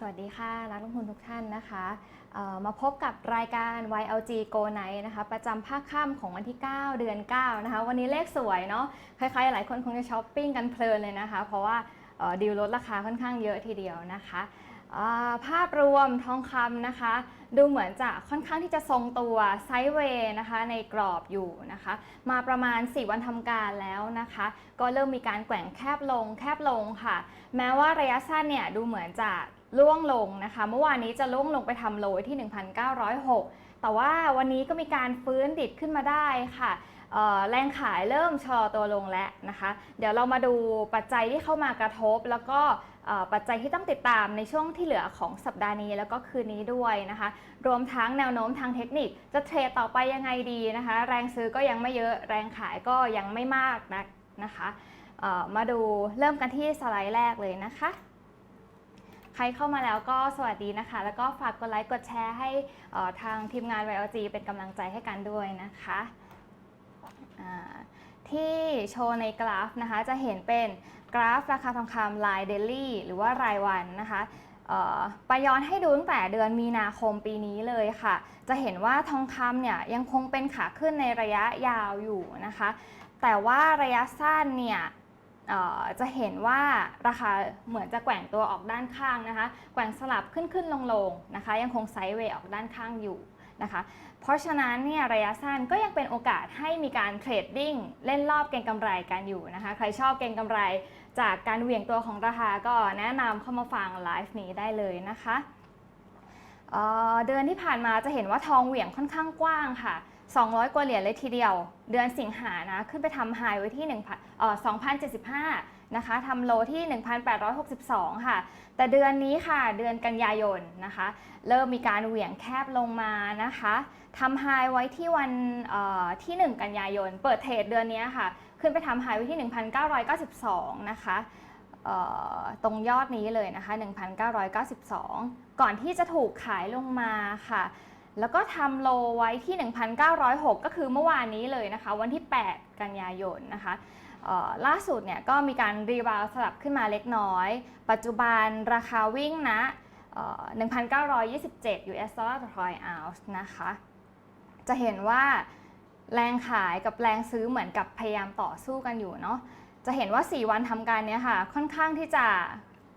สวัสดีค่ะนักลงทุนทุกท่านนะคะมาพบกับรายการ YLG Go Night นะคะ ประจำภาคค่ำของวันที่ 9 เดือน 9 นะคะ วันนี้เลขสวยเนาะใครๆหลายคนคงจะช้อปปิ้งกันเพลินเลยนะคะ เพราะว่าดีลลดราคาค่อนข้างเยอะทีเดียวนะคะาภาพรวมทองคำนะคะ ดูเหมือนจะค่อนข้างที่จะทรงตัวไซด์เวย์นะคะในกรอบอยู่นะคะ มาประมาณ 4 วันทำการแล้วนะคะ ก็เริ่มมีการแกว่งแคบลงแคบลงค่ะ แม้ว่าระยะสั้นเนี่ยดูเหมือนจะ ล่วงลงนะคะ เมื่อวานนี้จะล่วงลงไปทำโลที่ 1,906 แต่ว่าวันนี้ก็มีการฟื้นดิดขึ้นมาได้ค่ะแรงขายเริ่มชะลอตัวลงแล้วนะคะ เดี๋ยวเรามาดูปัจจัยที่เข้ามากระทบ แล้วก็ปัจจัยที่ต้องติดตามในช่วงที่เหลือของสัปดาห์นี้แล้วก็คืนนี้ด้วยนะคะ รวมทั้งแนวโน้มทางเทคนิคจะเทรดต่อไปยังไงดีนะคะ แรงซื้อก็ยังไม่เยอะแรงขายก็ยังไม่มากนักนะคะมาดูเริ่มกันที่สไลด์แรกเลยนะคะ ใครเข้ามาแล้วก็สวัสดีนะคะ แล้วก็ฝากกดไลค์กดแชร์ให้ทางทีมงาน YLG เป็นกำลังใจให้กันด้วยนะคะที่โชว์ในกราฟนะคะ จะเห็นเป็นกราฟราคาทองคำรายเดลี่หรือว่ารายวันนะคะไปย้อนให้ดูตั้งแต่เดือนมีนาคมปีนี้เลยค่ะ จะเห็นว่าทองคำเนี่ยยังคงเป็นขาขึ้นในระยะยาวอยู่นะคะ แต่ว่าระยะสั้นเนี่ย จะเห็นว่าราคาเหมือนจะแกว่งตัวออกด้านข้างนะคะ แกว่งสลับขึ้นขึ้นลงลงนะคะ ยังคงไซด์เวย์ออกด้านข้างอยู่นะคะ เพราะฉะนั้นเนี่ยระยะสั้นก็ยังเป็นโอกาสให้มีการเทรดดิ้งเล่นรอบเก็งกำไรกันอยู่นะคะ ใครชอบเก็งกำไรจากการเหวี่ยงตัวของราคาก็แนะนำเข้ามาฟังไลฟ์นี้ได้เลยนะคะเเดือนที่ผ่านมาจะเห็นว่าทองเหวี่ยงค่อนข้างกว้างค่ะ 200 กว่าเหรียญเลยทีเดียว เดือนสิงหานะขึ้นไปทำไฮไว้ที่1,000เอ่อ2,075นะคะทำโลที่ 1,862 ค่ะ แต่เดือนนี้ค่ะเดือนกันยายนนะคะ เริ่มมีการเหวี่ยงแคบลงมานะคะทำไฮไว้ที่วันที่ 1 กันยายน เปิดเทรดเดือนนี้ค่ะ ขึ้นไปทำไฮไว้ที่ 1,992 นะคะตรงยอดนี้เลยนะคะ 1,992 ก่อนที่จะถูกขายลงมาค่ะ แล้วก็ทำโลไว้ที่ 1,906 ก็คือเมื่อวานนี้เลยนะคะ วันที่ 8 กันยายนนะคะล่าสุดเนี่ยก็มีการรีบาวด์สลับขึ้นมาเล็กน้อย ปัจจุบันราคาวิ่งนะ1,927 US ดอลลาร์ต่อทรอยออนซ์นะคะ จะเห็นว่าแรงขายกับแรงซื้อเหมือนกับพยายามต่อสู้กันอยู่เนาะ จะเห็นว่า 4 วันทำการเนี้ยค่ะ ค่อนข้างที่จะ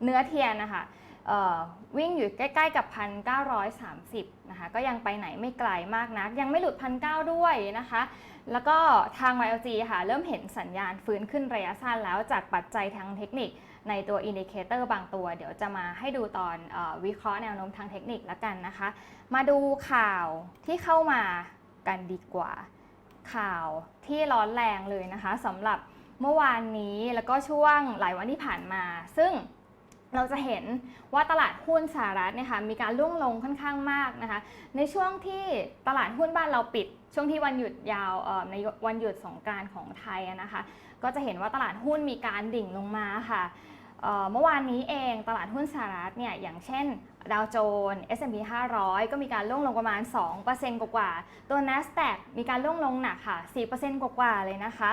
เนื้อเทียนนะคะ วิ่งอยู่ใกล้ๆกับ 1,930 นะคะ ก็ยังไปไหนไม่ไกลมากนัก ยังไม่หลุด 1,900 ด้วยนะคะ แล้วก็ทาง YLG ค่ะ เริ่มเห็นสัญญาณฟื้นขึ้นระยะสั้นแล้วจากปัจจัยทางเทคนิคในตัวอินดิเคเตอร์บางตัว เดี๋ยวจะมาให้ดูตอนอวิเคราะห์แนวโน้มทางเทคนิคแล้วกันนะคะ มาดูข่าวที่เข้ามากันดีกว่า ข่าวที่ร้อนแรงเลยนะคะสำหรับเมื่อวานนี้แล้วก็ช่วงหลายวันที่ผ่านมา ซึ่ง เราจะเห็นว่าตลาดหุ้นสหรัฐเนี่ยค่ะมีการร่วงลงค่อนข้างมากนะคะ ในช่วงที่ตลาดหุ้นบ้านเราปิด ช่วงที่วันหยุดยาวในวันหยุดสงกานต์ของไทยนะคะ ก็จะเห็นว่าตลาดหุ้นมีการดิ่งลงมาค่ะเมื่อวานนี้เองตลาดหุ้นสหรัฐเนี่ยอย่างเช่นดาวโจนส์ S&P 500 ก็มีการร่วงลงประมาณ 2%กว่าๆตัว NASDAQ มีการร่วงลงหนักค่ะ 4%กว่าๆเลยนะคะ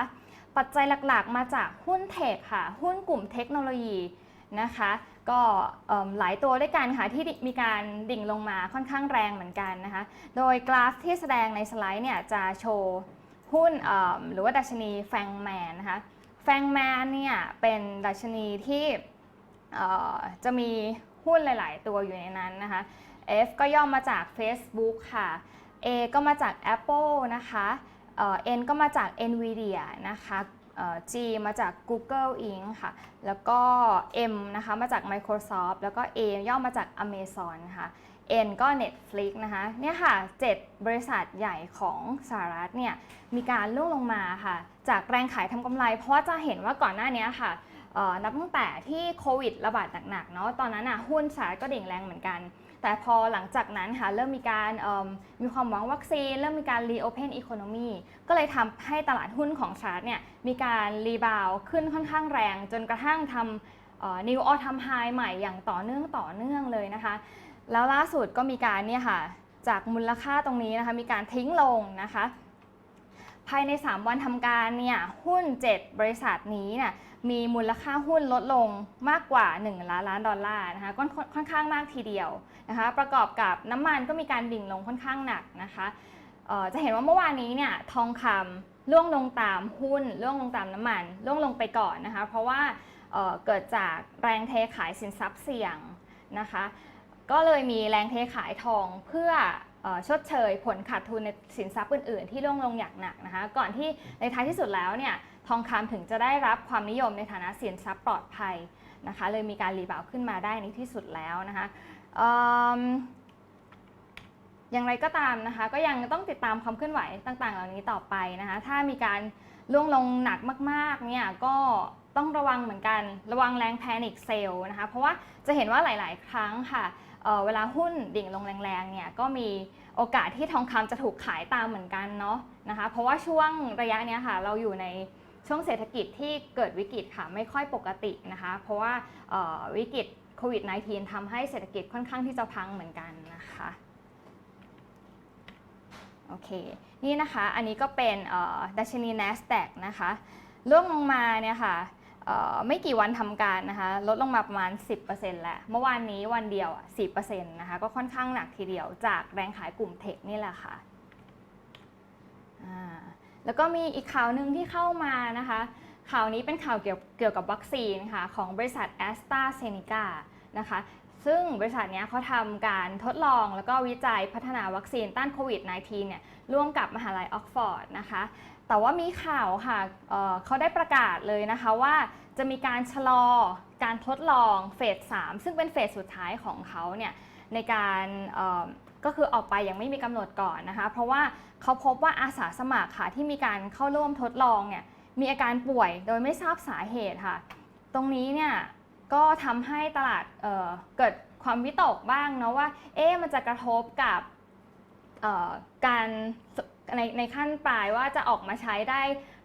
ปัจจัยหลักๆมาจากหุ้นเทคค่ะ หุ้นกลุ่มเทคโนโลยี นะคะ ก็หลายตัวด้วยกันค่ะที่มีการดิ่งลงมาค่อนข้างแรงเหมือนกันนะคะ โดยกราฟที่แสดงในสไลด์เนี่ยจะโชว์หุ้นหรือว่าดัชนีแฟงแมนนะคะแฟงแมนเนี่ยเป็นดัชนีที่จะมีหุ้นหลาย ๆ ตัวอยู่ในนั้นนะคะ F ก็ย่อมาจาก Facebook ค่ะ A ก็มาจาก Apple นะคะเอ่อ N ก็มาจาก Nvidia นะคะ G มาจาก Google Inc. ค่ะ แล้วก็ M นะคะมาจาก Microsoft แล้วก็ A ย่อมาจาก Amazon ค่ะ N ก็ Netflix นะคะเนี่ยค่ะ 7 บริษัทใหญ่ของสหรัฐเนี่ยมีการล่วงลงมาค่ะ จากแรงขายทำกำไร เพราะว่าจะเห็นว่าก่อนหน้านี้ค่ะนับตั้งแต่ที่โควิดระบาดหนักๆเนาะตอนนั้นอะหุ้นสหรัฐก็ดิ่งแรงเหมือนกัน แต่พอหลังจากนั้นค่ะเริ่มมีการมีความหวังวัคซีน เริ่มมีการรีโอเพนอีโคโนมีก็เลยทำให้ตลาดหุ้นของสหรัฐเนี่ยมีการรีบาวขึ้นค่อนข้างแรง จนกระทั่งทำนิวออทำไฮใหม่อย่างต่อเนื่องต่อเนื่องเลยนะคะ แล้วล่าสุดก็มีการเนี่ยค่ะจากมูลค่าตรงนี้นะคะมีการทิ้งลงนะคะ ภายใน 3 วันทำการเนี่ยหุ้น 7 บริษัทนี้เนี่ยมีมูลค่าหุ้นลดลงมากกว่า 1 ล้านล้านดอลลาร์นะคะก็ค่อนค่อนข้างมากทีเดียวนะคะประกอบกับน้ำมันก็มีการดิ่งลงค่อนข้างหนักนะคะจะเห็นว่าเมื่อวานนี้เนี่ยทองคำล่วงลงตามหุ้นล่วงลงตามน้ำมันล่วงลงไปก่อนนะคะเพราะว่าเเกิดจากแรงเทขายสินทรัพย์เสี่ยงนะคะก็เลยมีแรงเทขายทองเพื่อ ชดเชยผลขาดทุนในสินทรัพย์อื่น ๆ ที่ร่วงลงอย่างหนักนะคะ ก่อนที่ในท้ายที่สุดแล้วเนี่ยทองคำถึงจะได้รับความนิยมในฐานะสินทรัพย์ปลอดภัยนะคะ เลยมีการรีบาวขึ้นมาได้ในที่สุดแล้วนะคะเอิ่มอย่างไรก็ตามนะคะ ก็ยังต้องติดตามความเคลื่อนไหวต่าง ๆ เหล่านี้ต่อไปนะคะ ถ้ามีการล่วงลงหนักมาก ๆ เนี่ยก็ต้องระวังเหมือนกัน ระวังแรงแพนิคเซลนะคะ เพราะว่าจะเห็นว่าหลาย ๆ ครั้งค่ะ เเวลาหุ้นดิ่งลงแรงๆเนี่ยก็มีโอกาสที่ทองคำจะถูกขายตามเหมือนกันเนาะนะคะ เพราะว่าช่วงระยะเนี้ยค่ะเราอยู่ในช่วงเศรษฐกิจที่เกิดวิกฤตค่ะไม่ค่อยปกตินะคะ เพราะว่าวิกฤตโควิด -19 ทำให้เศรษฐกิจค่อนข้างที่จะพังเหมือนกันนะคะโอเค นี่นะคะ อันนี้ก็เป็นดัชนี NASDAQ นะคะล่วงลงมาเนี่ยค่ะ ไม่กี่วันทำการนะคะลดลงมาประมาณ 10%แล้วเมื่อวานนี้วันเดียวอะ4%นะคะก็ค่อนข้างหนักทีเดียวจากแรงขายกลุ่มเทคนี่แหละค่ะอ่าแล้วก็มีอีกข่าวหนึ่งที่เข้ามานะคะข่าวนี้เป็นข่าวเกี่ยวเกี่ยวกับวัคซีนค่ะของบริษัท a s t r a z เซ e c a นะคะซึ่งบริษัทเนี้ยเขาทำการทดลองแล้วก็วิจัยพัฒนาวัคซีนต้านโควิด -19 เนี่ยร่วมกับมหาลัยออกฟอร์ดนะคะ แต่ว่ามีข่าวค่ะเเขาได้ประกาศเลยนะคะว่าจะมีการชะลอการทดลองเฟส 3 ซึ่งเป็นเฟสสุดท้ายของเขาเนี่ยในการก็คือออกไปยังไม่มีกำหนดก่อนนะคะ เพราะว่าเขาพบว่าอาสาสมัครค่ะที่มีการเข้าร่วมทดลองเนี่ยมีอาการป่วยโดยไม่ทราบสาเหตุค่ะ ตรงนี้เนี่ยก็ทำให้ตลาดเเกิดความวิตกบ้างเนาะว่าเอ๊ะมันจะกระทบกับการ ในในขั้นปลายว่าจะออกมาใช้ได้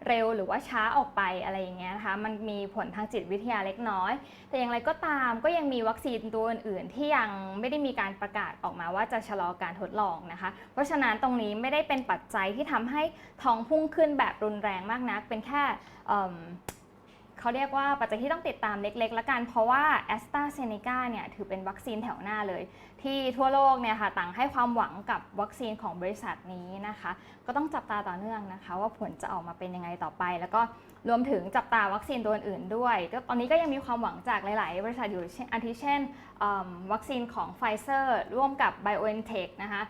เร็วหรือว่าช้าออกไปอะไรอย่างเงี้ยนะคะ มันมีผลทางจิตวิทยาเล็กน้อย แต่อย่างไรก็ตามก็ยังมีวัคซีนตัวอื่นๆ ที่ยังไม่ได้มีการประกาศออกมาว่าจะชะลอการทดลองนะคะ เพราะฉะนั้นตรงนี้ไม่ได้เป็นปัจจัยที่ทำให้ท้องพุ่งขึ้นแบบรุนแรงมากนัก เป็นแค่ เขาเรียกว่าปัจจัยที่ต้องติดตามเล็กๆละกัน เพราะว่า a s t r a z เซ e c a เนี่ยถือเป็นวัคซีนแถวหน้าเลย ที่ทั่วโลกเนี่ยค่ะต่างให้ความหวังกับวัคซีนของบริษัทนี้นะคะ ก็ต้องจับตาต่อเนื่องนะคะ ว่าผลจะออกมาเป็นยังไงต่อไป แล้วก็รวมถึงจับตาวัคซีนตัวอื่นด้วยก็ตอนนี้ก็ยังมีความหวังจากหลาย ๆ บริษัทอยู่เช่นอาทิเช่นวัคซีนของไฟเซอร์ร่วมกับ BioNTech นะคะ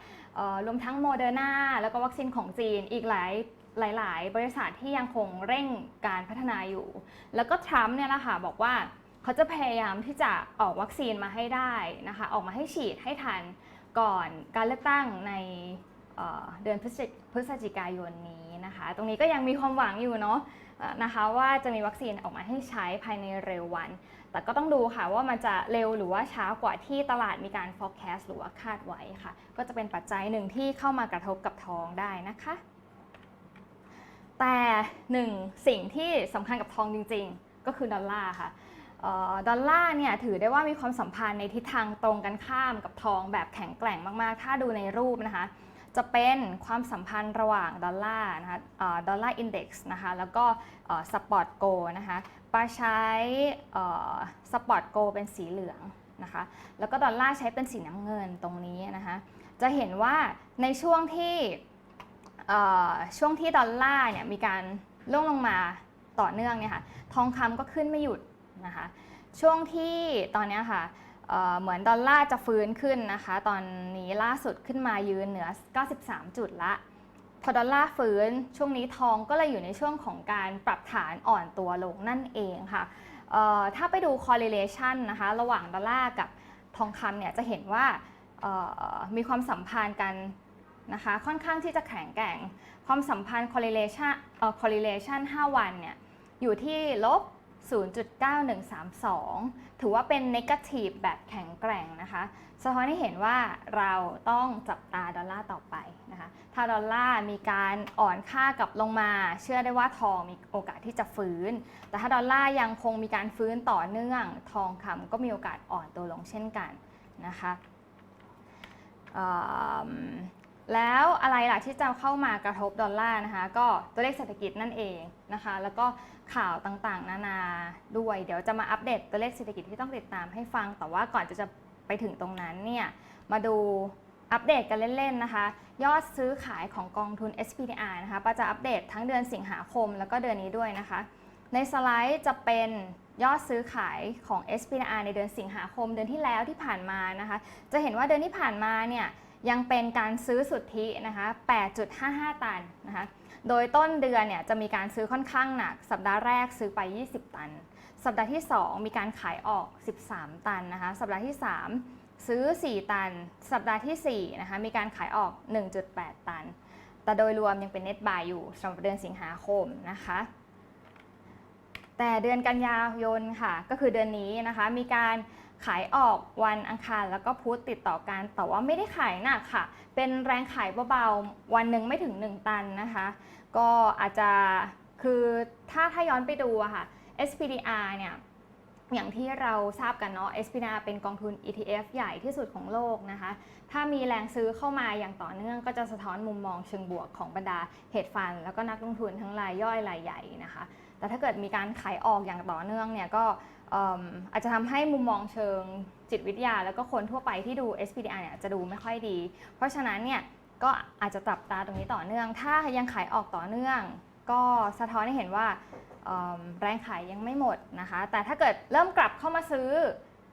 รวมทั้งโมเดอร์นาแล้วก็วัคซีนของจีนอีกหลาย หลาย ๆ บริษัทที่ยังคงเร่งการพัฒนาอยู่ แล้วก็ทรัมป์เนี่ยแหละค่ะบอกว่าเขาจะพยายามที่จะออกวัคซีนมาให้ได้นะคะ ออกมาให้ฉีดให้ทันก่อนการเลือกตั้งในเเดือนพฤศจิกายนนี้นะคะ ตรงนี้ก็ยังมีความหวังอยู่เนาะนะคะว่าจะมีวัคซีนออกมาให้ใช้ภายในเร็ววัน แต่ก็ต้องดูค่ะว่ามันจะเร็วหรือว่าช้ากว่าที่ตลาดมีการ forecast หรือว่าคาดไว้ค่ะ ก็จะเป็นปัจจัยหนึ่งที่เข้ามากระทบกับทองได้นะคะ แต่หนึ่งสิ่งที่สำคัญกับทองจริง ๆ ก็คือดอลลาร์ค่ะดอลลาร์เนี่ยถือได้ว่ามีความสัมพันธ์ในทิศทางตรงกันข้ามกับทองแบบแข็งแกร่งมากๆ ถ้าดูในรูปนะคะ จะเป็นความสัมพันธ์ระหว่างดอลลาร์นะคะดอลลาร์อินเด็กซ์นะคะ แล้วก็สปอร์ตโกนะคะปาใช้สปอร์ตโกเป็นสีเหลืองนะคะ แล้วก็ดอลลาร์ใช้เป็นสีน้ำเงินตรงนี้นะคะ จะเห็นว่าในช่วงที่ ช่วงที่ดอลลาร์เนี่ยมีการล่วงลงมาต่อเนื่องเนี่ยค่ะทองคำก็ขึ้นไม่หยุดนะคะช่วงที่ตอนนี้ค่ะเเหมือนดอลลาร์จะฟื้นขึ้นนะคะ ตอนนี้ล่าสุดขึ้นมายืนเหนือ 93 จุดละ พอดอลลาร์ฟื้นช่วงนี้ทองก็เลยอยู่ในช่วงของการปรับฐานอ่อนตัวลงนั่นเองค่ะถ้าไปดู correlation นะคะระหว่างดอลลาร์กับทองคำเนี่ยจะเห็นว่ามีความสัมพันธ์กัน นะคะ ค่อนข้างที่จะแข็งแกร่ง ความสัมพันธ์ correlation เอ่อ correlation 5 วันเนี่ยอยู่ที่ลบ 0.9132 ถือว่าเป็น negative แบบแข็งแกร่งนะคะสะท้อนให้เห็นว่าเราต้องจับตาดอลลาร์ต่อไปนะคะ ถ้าดอลลาร์มีการอ่อนค่ากลับลงมา เชื่อได้ว่าทองมีโอกาสที่จะฟื้น แต่ถ้าดอลลาร์ยังคงมีการฟื้นต่อเนื่อง ทองคำก็มีโอกาสอ่อนตัวลงเช่นกันนะคะอะ แล้วอะไรล่ะที่จะเข้ามากระทบดอลลาร์นะคะ ก็ตัวเลขเศรษฐกิจนั่นเองนะคะ แล้วก็ข่าวต่างๆ นานาด้วย เดี๋ยวจะมาอัปเดตตัวเลขเศรษฐกิจที่ต้องติดตามให้ฟัง แต่ว่าก่อนจะจะไปถึงตรงนั้นเนี่ยมาดูอัปเดตกันเล่นๆนะคะ ยอดซื้อขายของกองทุน SPDR นะคะปาจะอัปเดตทั้งเดือนสิงหาคมแล้วก็เดือนนี้ด้วยนะคะ ในสไลด์จะเป็นยอดซื้อขายของ SPDR ในเดือนสิงหาคมเดือนที่แล้วที่ผ่านมานะคะ จะเห็นว่าเดือนที่ผ่านมาเนี่ย ยังเป็นการซื้อสุทธินะคะ 8.55 ตันนะคะ โดยต้นเดือนเนี่ยจะมีการซื้อค่อนข้างหนัก สัปดาห์แรกซื้อไป 20 ตัน สัปดาห์ที่ 2 มีการขายออก 13 ตันนะคะ สัปดาห์ที่ 3 ซื้อ 4 ตัน สัปดาห์ที่4นะคะ มีการขายออก 1.8 ตัน แต่โดยรวมยังเป็นเน็ตบายอยู่สำหรับเดือนสิงหาคมนะคะ แต่เดือนกันยายนค่ะ ก็คือเดือนนี้นะคะ มีการ ขายออกวันอังคารแล้วก็พุธติดต่อกัน แต่ว่าไม่ได้ขายหนักค่ะ เป็นแรงขายเบาๆ วันหนึ่งไม่ถึง 1 ตันนะคะ ก็อาจจะคือถ้าถ้าย้อนไปดูอะค่ะ SPDR เนี่ยอย่างที่เราทราบกันเนาะ SPDR เป็นกองทุน ETF ใหญ่ที่สุดของโลกนะคะ ถ้ามีแรงซื้อเข้ามาอย่างต่อเนื่องก็จะสะท้อนมุมมองเชิงบวกของบรรดาเฮดฟัน แล้วก็นักลงทุนทั้งรายย่อยรายใหญ่นะคะ แต่ถ้าเกิดมีการขายออกอย่างต่อเนื่องเนี่ยก็ อาจจะทำให้มุมมองเชิงจิตวิทยา แล้วก็คนทั่วไปที่ดู SPDR เนี่ยจะดูไม่ค่อยดี เพราะฉะนั้นเนี่ยก็อาจจะจับตาตรงนี้ต่อเนื่อง ถ้ายังขายออกต่อเนื่อง ก็สะท้อนให้เห็นว่าแรงขายยังไม่หมดนะคะ แต่ถ้าเกิดเริ่มกลับเข้ามาซื้อ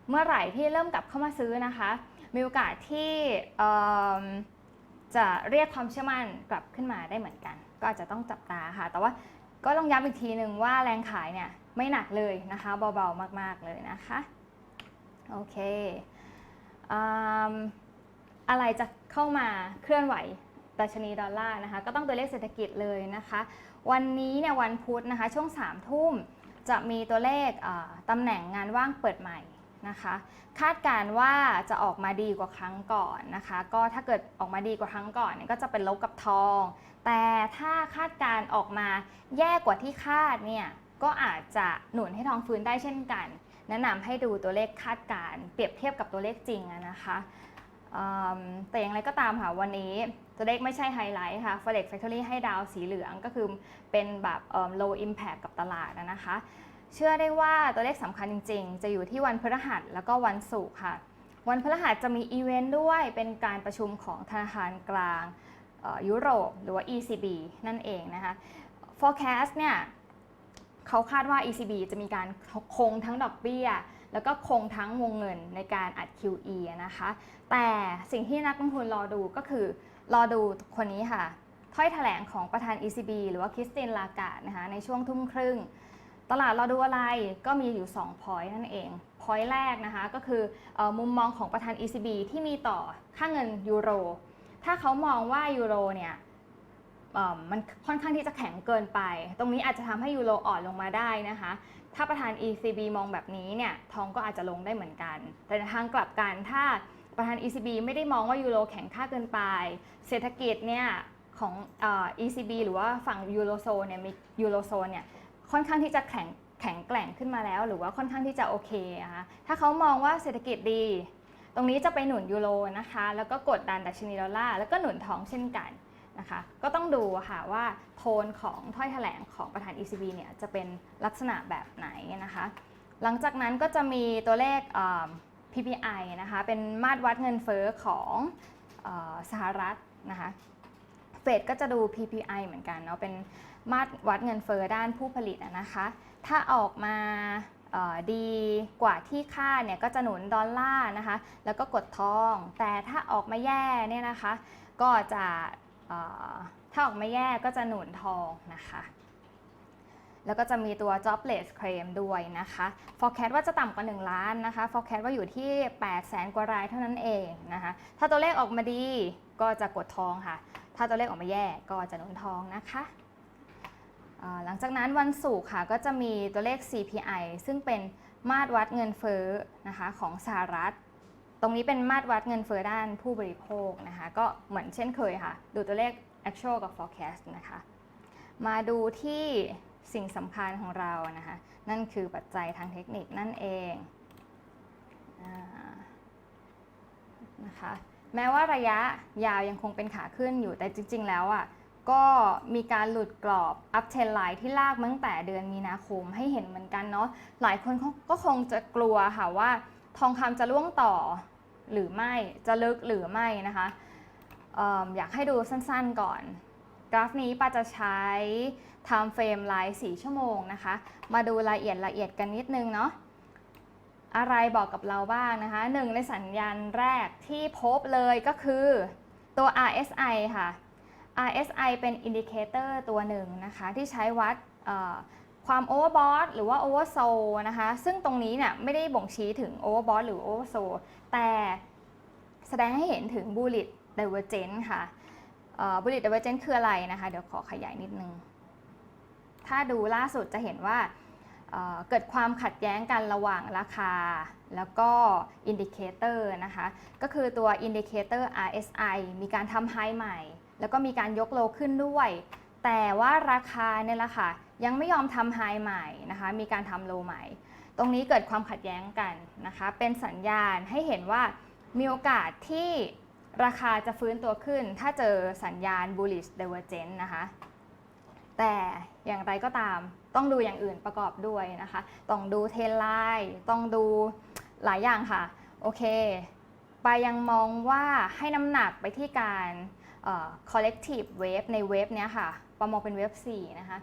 เมื่อไหร่ที่เริ่มกลับเข้ามาซื้อนะคะ มีโอกาสที่จะเรียกความเชื่อมั่นกลับขึ้นมาได้เหมือนกัน ก็อาจจะต้องจับตาค่ะ แต่ว่าก็ต้องย้ำอีกทีหนึ่งว่าแรงขายเนี่ย ไม่หนักเลยนะคะเบาๆมากๆเลยนะคะโอเคออะไรจะเข้ามาเคลื่อนไหวดัชนีดอลลาร์นะคะ ก็ต้องตัวเลขเศรษฐกิจเลยนะคะ วันนี้เนี่ยวันพุธนะคะ ช่วง3ามทุ่มจะมีตัวเลขตำแหน่งงานว่างเปิดใหม่นะคะ คาดการว่าจะออกมาดีกว่าครั้งก่อนนะคะ ก็ถ้าเกิดออกมาดีกว่าครั้งก่อนเนี่ยก็จะเป็นลบกับทอง แต่ถ้าคาดการออกมาแย่กว่าที่คาดเนี่ย ก็อาจจะหนุนให้ทองฟื้นได้เช่นกัน แนะนำให้ดูตัวเลขคาดการณ์เปรียบเทียบกับตัวเลขจริงนะคะแต่อย่างไรก็ตามค่ะวันนี้ตัวเลขไม่ใช่ไฮไลท์ค่ะ Forex Factory ให้ดาวสีเหลืองก็คือเป็นแบบ low impact กับตลาดนะคะ เชื่อได้ว่าตัวเลขสำคัญจริง ๆ จะอยู่ที่วันพฤหัสแล้วก็วันศุกร์ค่ะ วันพฤหัสจะมีอีเวนต์ด้วยเป็นการประชุมของธนาคารกลางยุโรปหรือว่า ECB นั่นเองนะคะ forecast เนี่ย เขาคาดว่า ECB จะมีการคงทั้งดอกเบี้ย แล้วก็คงทั้งวงเงินในการอัด QE นะคะ แต่สิ่งที่นักลงทุนรอดูก็คือ รอดูคนนี้ค่ะ ถ้อยแถลงของประธาน ECB หรือว่าคริสตินลากาดนะคะในช่วงทุ่มครึ่ง ตลาดราดูอะไรก็มีอยู่2 point นั่นเอง point แรกนะคะก็คืออมุมมองของประธาน ECB ที่มีต่อค่าเงินยูโร ถ้าเขามองว่ายูโรเนี่ย มันค่อนข้างที่จะแข็งเกินไป ตรงนี้อาจจะทำให้ยูโรอ่อนลงมาได้นะคะ ถ้าประธาน ECB มองแบบนี้เนี่ย ทองก็อาจจะลงได้เหมือนกัน แต่ทางกลับกันถ้าประธาน ECB ไม่ได้มองว่ายูโรแข็งค่าเกินไป เศรษฐกิจเนี่ยของอ ECB หรือว่าฝั่งยูโรโซนเนี่ยมียูโรโซนเนี่ยค่อนข้างที่จะแข็งแข็งแกร่งขึ้นมาแล้ว หรือว่าค่อนข้างที่จะโอเคนะคะถ้าเขามองว่าเศรษฐกิจดี ตรงนี้จะไปหนุนยูโรนะคะ แล้วก็กดดันดัชนีดอลลาร์แล้วก็หนุนทองเช่นกัน นะคะก็ต้องดูค่ะว่าโทนของถ้อยแถลงของประธาน ECB เนี่ยจะเป็นลักษณะแบบไหนนะคะ หลังจากนั้นก็จะมีตัวเลขเ PPI นะคะเป็นมาตรวัดเงินเฟ้อของอสหรัฐนะคะเฟดก็จะดู PPI เหมือนกันเนาะเป็นมาตรวัดเงินเฟอ้อด้านผู้ผลิตนะคะ ถ้าออกมาดีกว่าที่คาดเนี่ยก็จะหนุนดอลลาร์นะคะ แล้วก็กดทอง แต่ถ้าออกมาแย่เนี่ยนะคะ ก็จะ ถ้าออกไมาแย่ก็จะหนุนทองนะคะ แล้วก็จะมีตัว jobless claim ด้วยนะคะ forecast ว่าจะต่ำกว่า 1 ล้านนะคะ forecast ว่าอยู่ที่ 8 แสนกว่ารายเท่านั้นเองนะคะ ถ้าตัวเลขออกมาดีก็จะกดทองค่ะ ถ้าตัวเลขออกมาแย่ก็จะหนุนทองนะคะหลังจากนั้นวันศุกร์ค่ะก็จะมีตัวเลข CPI ซึ่งเป็นมาตรวัดเงินเฟ้อนะคะของสหรัฐ ตรงนี้เป็นมาตรวัดเงินเฟ้อด้านผู้บริโภคนะคะ ก็เหมือนเช่นเคยค่ะ ดูตัวเลข actual กับ forecast นะคะ มาดูที่สิ่งสำคัญของเรานะคะ นั่นคือปัจจัยทางเทคนิคนั่นเองอนะคะแม้ว่าระยะยาวยังคงเป็นขาขึ้นอยู่แต่จริง ๆ แล้วอะก็มีการหลุดกรอบ up trend line ที่ลากมาตั้งแต่เดือนมีนาคมให้เห็นเหมือนกันเนาะหลายคนก็คงจะกลัวค่ะว่า ทองคำจะล่วงต่อ หรือไม่จะลึกหรือไม่นะคะเออยากให้ดูสั้นๆก่อน กราฟนี้ป้าจะใช้ time frame ไลน์4ชั่วโมงนะคะ มาดูรายละเอียดละเอียดกันนิดนึงเนาะอะไรบอกกับเราบ้างนะคะหนึ่งในสัญญาณแรกที่พบเลยก็คือตัว RSI ค่ะ RSI เป็นอินดิเคเตอร์ตัวหนึ่งนะคะ ที่ใช้วัดความโอเวอร์บอทหรือว่าโอเวอร์โซนะคะ ซึ่งตรงนี้เนี่ยไม่ได้บ่งชี้ถึงโอเวอร์บอทหรือโอเวอร์โซ แต่แสดงให้เห็นถึงบูลิตไดเวอร์เจนค่ะบูลิตไดเวอร์เจนคืออะไรนะคะ เดี๋ยวขอขยายนิดนึง ถ้าดูล่าสุดจะเห็นว่าเกิดความขัดแย้งกันระหว่างราคา แล้วก็อินดิเคเตอร์นะคะ ก็คือตัวอินดิเคเตอร์ RSI มีการทำไฮใหม่ แล้วก็มีการยกโลขึ้นด้วย แต่ว่าราคาเนี่ยแหละค่ะยังไม่ยอมทำไฮใหม่นะคะ มีการทำโลใหม่ รงนี้เกิดความขัดแย้งกันนะคะ เป็นสัญญาณให้เห็นว่ามีโอกาสที่ราคาจะฟื้นตัวขึ้น ถ้าเจอสัญญาณ bullish divergence นะคะ แต่อย่างไรก็ตามต้องดูอย่างอื่นประกอบด้วยนะคะ ต้องดูเทรนไลน์ต้องดูหลายอย่างค่ะ โอเค ไปยังมองว่าให้น้ำหนักไปที่การ collective wave ในเว็บเนี้ยค่ะปามองเป็นเว็บ4นะคะ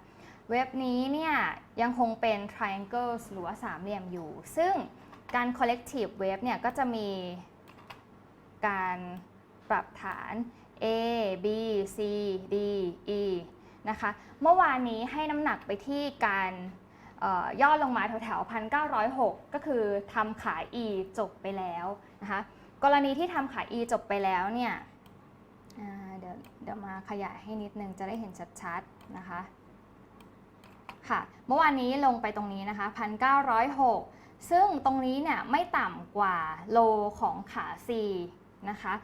เว็บนี้เนี่ยยังคงเป็น triangles หรือว่าสามเหลี่ยมอยู่ ซึ่งการ collective wave เนี่ยก็จะมีการปรับฐาน A B C D E นะคะ เมื่อวานนี้ให้น้ำหนักไปที่การเอ่อย่อลงมาแถวๆ1,906 ก็คือทำขา E จบไปแล้วนะคะ กรณีที่ทำขา E จบไปแล้วเนี่ยเดี๋ยวเดี๋ยวมาขยายให้นิดนึงจะได้เห็นชัดๆนะคะ ค่ะ เมื่อวานนี้ลงไปตรงนี้นะคะ 1,906 ซึ่งตรงนี้เนี่ยไม่ต่ำกว่าโลของขา C นะคะ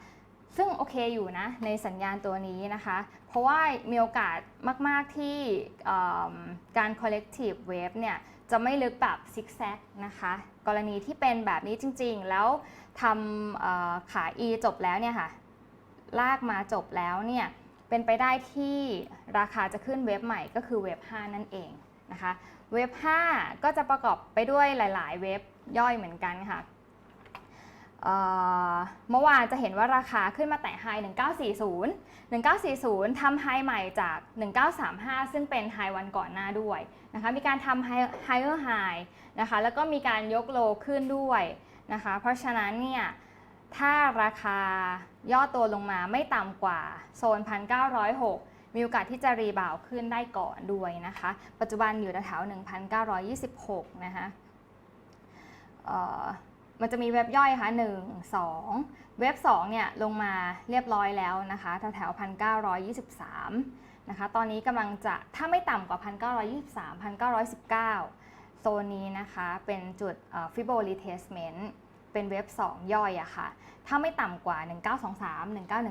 ซึ่งโอเคอยู่นะในสัญญาณตัวนี้นะคะ เพราะว่ามีโอกาสมาก ๆ ที่การ collective wave เนี่ยจะไม่ลึกแบบซิกแซกนะคะ กรณีที่เป็นแบบนี้จริง ๆ แล้วทำขา E จบแล้วเนี่ยค่ะ ลากมาจบแล้วเนี่ยเป็นไปได้ที่ราคาจะขึ้นเว็บใหม่ก็คือเว็บ 5 นั่นเอง นะคะเว็บ 5 ก็จะประกอบไปด้วยหลาย ๆ เว็บย่อยเหมือนกันค่ะเมื่อวานจะเห็นว่าราคาขึ้นมาแตะไฮ1940 1940 ทำไฮใหม่จาก 1935 ซึ่งเป็นไฮวันก่อนหน้าด้วยนะคะมีการทำไฮไฮเออร์ไฮนะคะแล้วก็มีการยกโลขึ้นด้วยนะคะเพราะฉะนั้นเนี่ยถ้าราคาย่อตัวลงมาไม่ต่ำกว่าโซน 1,906 มีโอกาสที่จะรีบาวขึ้นได้ก่อนด้วยนะคะ ปัจจุบันอยู่แถว1,926 นะคะมันจะมีเว็บย่อยค่ะ1 2 เว็บ 2 เนี่ยลงมาเรียบร้อยแล้วนะคะแถวๆ1,923 นะคะ ตอนนี้กำลังจะถ้าไม่ต่ำกว่า 1,923 1,919 โซนนี้นะคะเป็นจุด Fibo Retracement เป็นเว็บ 2 ย่อยอะค่ะ ถ้าไม่ต่ำกว่า 1923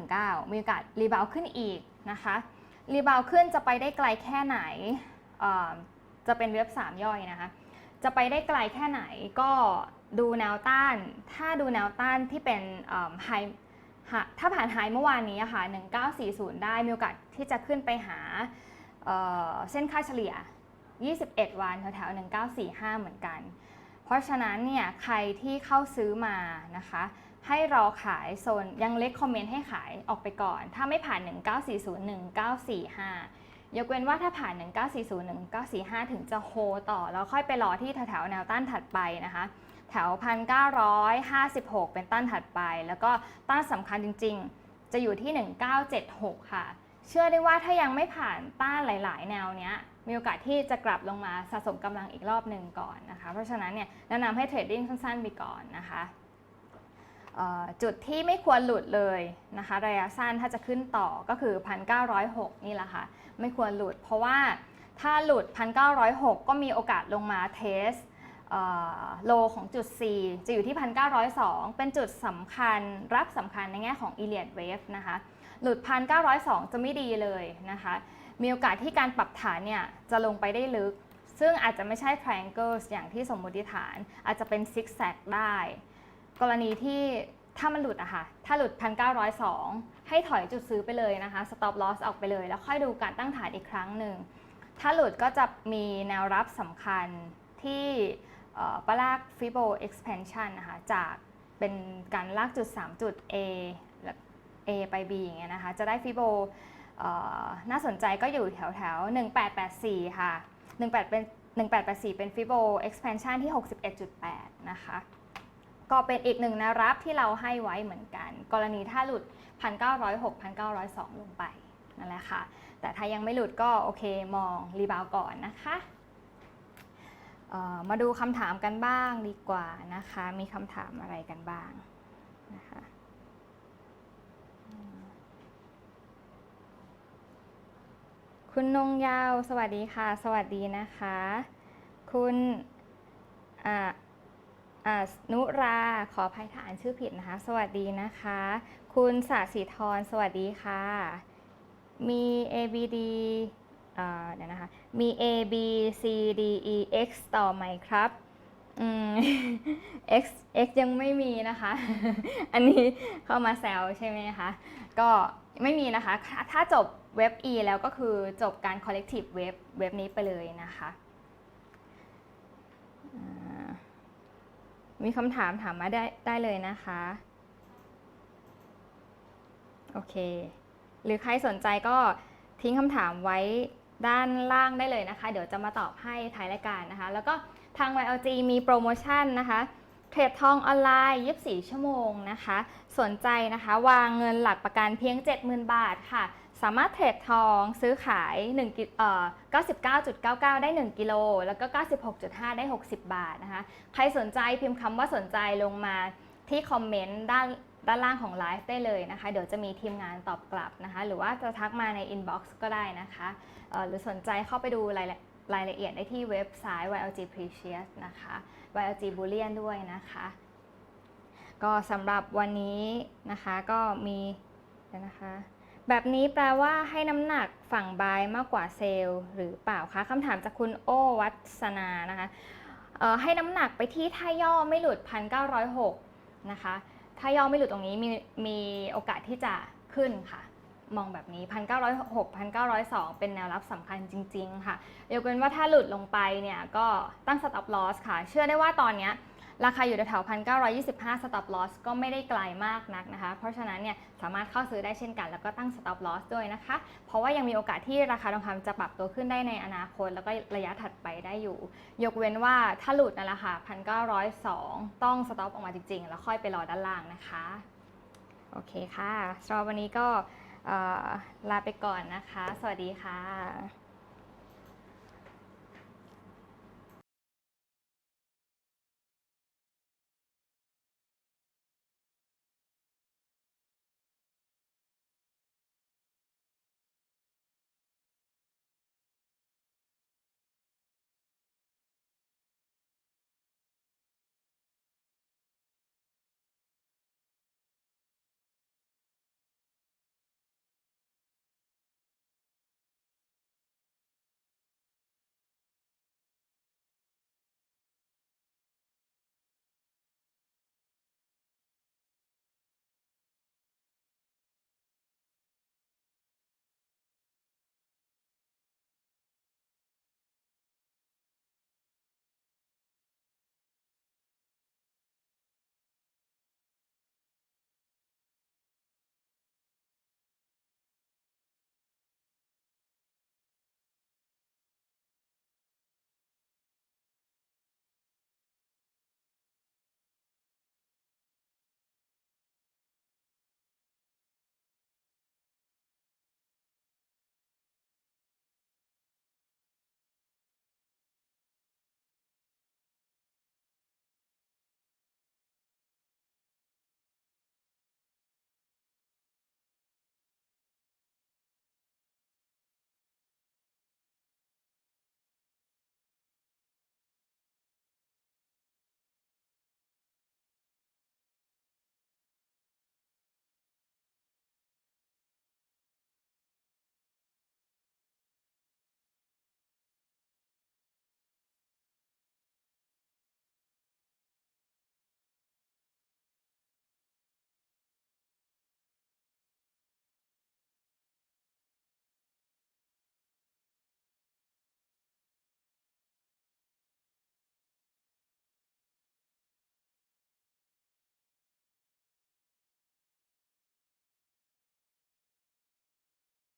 1919 มีโอกาสรีบาวขึ้นอีกนะคะ รีบาวขึ้นจะไปได้ไกลแค่ไหนจะเป็นเว็บ 3 ย่อยนะคะ จะไปได้ไกลแค่ไหนก็ดูแนวต้าน ถ้าดูแนวต้านที่เป็นไฮถ้าผ่านไฮเมื่อวานนี้อะค่ะ 1940 ได้มีโอกาสที่จะขึ้นไปหาเอ่อเส้นค่าเฉลี่ย 21 วันแถวๆ 1945 เหมือนกัน เพราะฉะนั้นเนี่ยใครที่เข้าซื้อมานะคะ ให้รอขายโซนยังเล็กคอมเมนต์ให้ขายออกไปก่อน ถ้าไม่ผ่าน 1940 1945 ยกเว้นว่าถ้าผ่าน 1940 1945 ถึงจะโฮต่อ แล้วค่อยไปรอที่แถวๆแนวต้านถัดไปนะคะแถว 1956 เป็นต้านถัดไป แล้วก็ต้านสำคัญจริง ๆ จะอยู่ที่ 1976 ค่ะ เชื่อได้ว่าถ้ายังไม่ผ่านต้านหลาย ๆ แนวเนี้ย มีโอกาสที่จะกลับลงมาสะสมกำลังอีกรอบหนึ่งก่อนนะคะ เพราะฉะนั้นเนี่ยแนะนำให้เทรดดิ้งสั้นๆไปก่อนนะคะ จุดที่ไม่ควรหลุดเลยนะคะ ระยะสั้นถ้าจะขึ้นต่อก็คือ 1,906 นี่แหละค่ะ ไม่ควรหลุด เพราะว่าถ้าหลุด 1,906 ก็มีโอกาสลงมาเทสโลของจุด C จะอยู่ที่ 1,902 เป็นจุดสำคัญรับสำคัญในแง่ของ e l i o t Wave นะคะ หลุด 1,902 จะไม่ดีเลยนะคะ มีโอกาสที่การปรับฐานเนี่ยจะลงไปได้ลึก ซึ่งอาจจะไม่ใช่ triangles อย่างที่สมมติฐาน อาจจะเป็น zigzag ได้ กรณีที่ถ้ามันหลุดอะค่ะ ถ้าหลุด 1,902 ให้ถอยจุดซื้อไปเลยนะคะ stop loss ออกไปเลย แล้วค่อยดูการตั้งฐานอีกครั้งหนึ่ง ถ้าหลุดก็จะมีแนวรับสำคัญที่ปลาก Fibo expansion นะคะ จากเป็นการลากจุด 3 จุด A A ไป B อย่างเงี้ยนะคะ จะได้ Fibo เอ่อน่าสนใจก็อยู่แถวแถว1884 ค่ะ 18เป็น1884 เป็น Fibo expansion ที่ 61.8 นะคะ ก็เป็นอีกหนึ่งแนวรับที่เราให้ไว้เหมือนกัน กรณีถ้าหลุด 1,906 1,902 ลงไปนั่นแหละค่ะ แต่ถ้ายังไม่หลุดก็โอเคมองรีบาวก่อนนะคะมาดูคำถามกันบ้างดีกว่านะคะ มีคำถามอะไรกันบ้างนะคะคุณนงยาวสวัสดีค่ะ สวัสดีนะคะ คุณอ่าอ่า นุราขออภัยถ้าอ่านชื่อผิดนะคะ สวัสดีนะคะ คุณสาสีทรสวัสดีค่ะ มี ABD เดี๋ยวนะคะ มี A B C D E X ต่อไหมครับอืม X X ยังไม่มีนะคะ อันนี้เข้ามาแซวใช่ไหมคะ ก็ไม่มีนะคะ ถ้าจบเว็บ E แล้วก็คือจบการ collective เว็บเว็บนี้ไปเลยนะคะ มีคำถามถามมาได้ได้เลยนะคะ โอเค หรือใครสนใจก็ทิ้งคำถามไว้ด้านล่างได้เลยนะคะ เดี๋ยวจะมาตอบให้ท้ายรายการนะคะ แล้วก็ทาง YLG มีโปรโมชั่นนะคะ เทรดทองออนไลน์ 24 ชั่วโมงนะคะ สนใจนะคะ วางเงินหลักประกันเพียง 70,000 บาทค่ะ สามารถเทรดทองซื้อขาย1กิเอ่อ99.99 ได้ 1 กิโล แล้วก็ 96.5 ได้ 60 บาทนะคะ ใครสนใจพิมพ์คำว่าสนใจลงมาที่คอมเมนต์ด้านด้านล่างของไลฟ์ได้เลยนะคะ เดี๋ยวจะมีทีมงานตอบกลับนะคะ หรือว่าจะทักมาในอินบ็อกซ์ก็ได้นะคะหรือสนใจเข้าไปดูรายละรายละเอียดได้ที่เว็บไซต์ YLG Precious นะคะ YLG Bullion ด้วยนะคะ ก็สำหรับวันนี้นะคะก็มีนะคะ แบบนี้แปลว่าให้น้ำหนักฝั่งบายมากกว่าเซลล์หรือเปล่าคะคำถามจากคุณโอวัฒนานะคะให้น้ำหนักไปที่ถ้าย่อไม่หลุด 1,906 นะคะ ถ้าย่อไม่หลุดตรงนี้มีมีโอกาสที่จะขึ้นค่ะ มองแบบนี้ 1,906 1,902 เป็นแนวรับสำคัญจริง ๆ ค่ะยกเว้นว่าถ้าหลุดลงไปเนี่ยก็ตั้ง stop loss ค่ะ เชื่อได้ว่าตอนเนี้ย ราคาอยู่แถวๆ1,925 stop loss ก็ไม่ได้ไกลมากนักนะคะ เพราะฉะนั้นเนี่ยสามารถเข้าซื้อได้เช่นกัน แล้วก็ตั้ง stop loss ด้วยนะคะ เพราะว่ายังมีโอกาสที่ราคาทองคำจะปรับตัวขึ้นได้ในอนาคต แล้วก็ระยะถัดไปได้อยู่ ยกเว้นว่าถ้าหลุดนั่นแหละค่ะ1,902ต้อง stop ออกมาจริงๆ แล้วค่อยไปรอด้านล่างนะคะโอเคค่ะสำหรับวันนี้ก็ลาไปก่อนนะคะ สวัสดีค่ะ